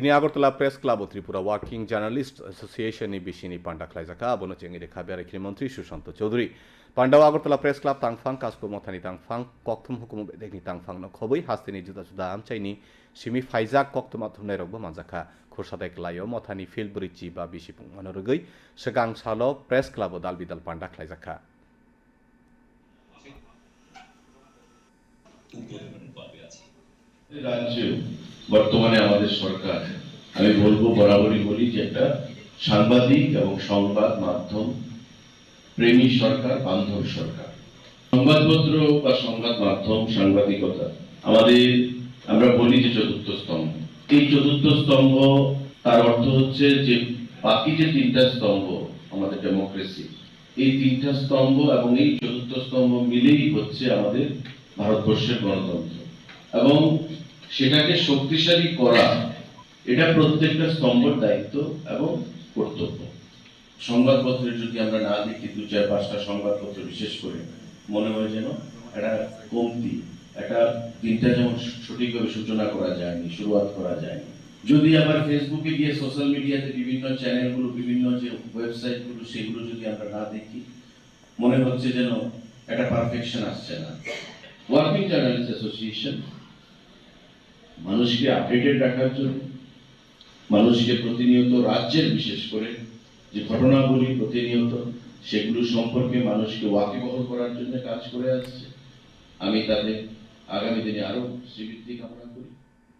Press Club of Tripura Working Journalists Association ni Bishini Panda Klaizaka abono chengi rekha biare Mantri Sushant Chaudhary Pandaw Agartala Press Club tangfang kasko mothani tangfang kokthum hukum bedekni tangfang no khoboi hastini juda juda amchaini simi faizak kokthum athumnai rokbo manjaka khursadek layo mothani field bridge ba bisipung manorogoi segang salo Press Club o dalbidal panda klaizaka রাজ্য বর্তমানে আমাদের সরকার। আমি বলব, বরাবরই বলি যে একটা সাংবাদিক এবং সংবাদ মাধ্যম প্রেমী সরকার, বান্ধব সরকার। সংবাদপত্র বা সংবাদ মাধ্যম, সাংবাদিকতা আমাদের, আমরা বলি যে চতুর্থ স্তম্ভ। এই চতুর্থ স্তম্ভ, তার অর্থ হচ্ছে যে বাকি যে তিনটা স্তম্ভ, আমাদের ডেমোক্রেসি এই তিনটা স্তম্ভ এবং এই চতুর্থ স্তম্ভ মিলেই হচ্ছে আমাদের ভারতবর্ষের গণতন্ত্র। এবং সেটাকে শক্তিশালী করা, এটা প্রত্যেকটা স্তম্ভের দায়িত্ব এবং কর্তব্য। সংবাদপত্রের যদি আমরা না দেখি, দু চার, পাঁচটা সংবাদপত্র বিশেষ করে, মনে হয় যেন একটা কমতি, একটা দিনটা যেমন সঠিকভাবে সূচনা করা যায়নি, শুরুয়াত করা যায়নি। যদি আবার ফেসবুকে গিয়ে সোশ্যাল মিডিয়াতে বিভিন্ন চ্যানেলগুলো, বিভিন্ন যে ওয়েবসাইটগুলো, সেগুলো যদি আমরা না দেখি, মনে হচ্ছে যেন একটা পারফেকশন আসছে না। ওয়ার্কিং জার্নালিস্ট অ্যাসোসিয়েশন মানুষকে আপডেটেড রাখার জন্য, মানুষকে প্রতিনিয়ত রাজ্যের বিশেষ করে যে ঘটনাগুলি প্রতিনিয়ত সেগুলো সম্পর্কে মানুষকে ওয়াকিবহল করার জন্য কাজ করে আসছে। আমি তাদের আগামী দিনে আরও শ্রীবৃদ্ধি কামনা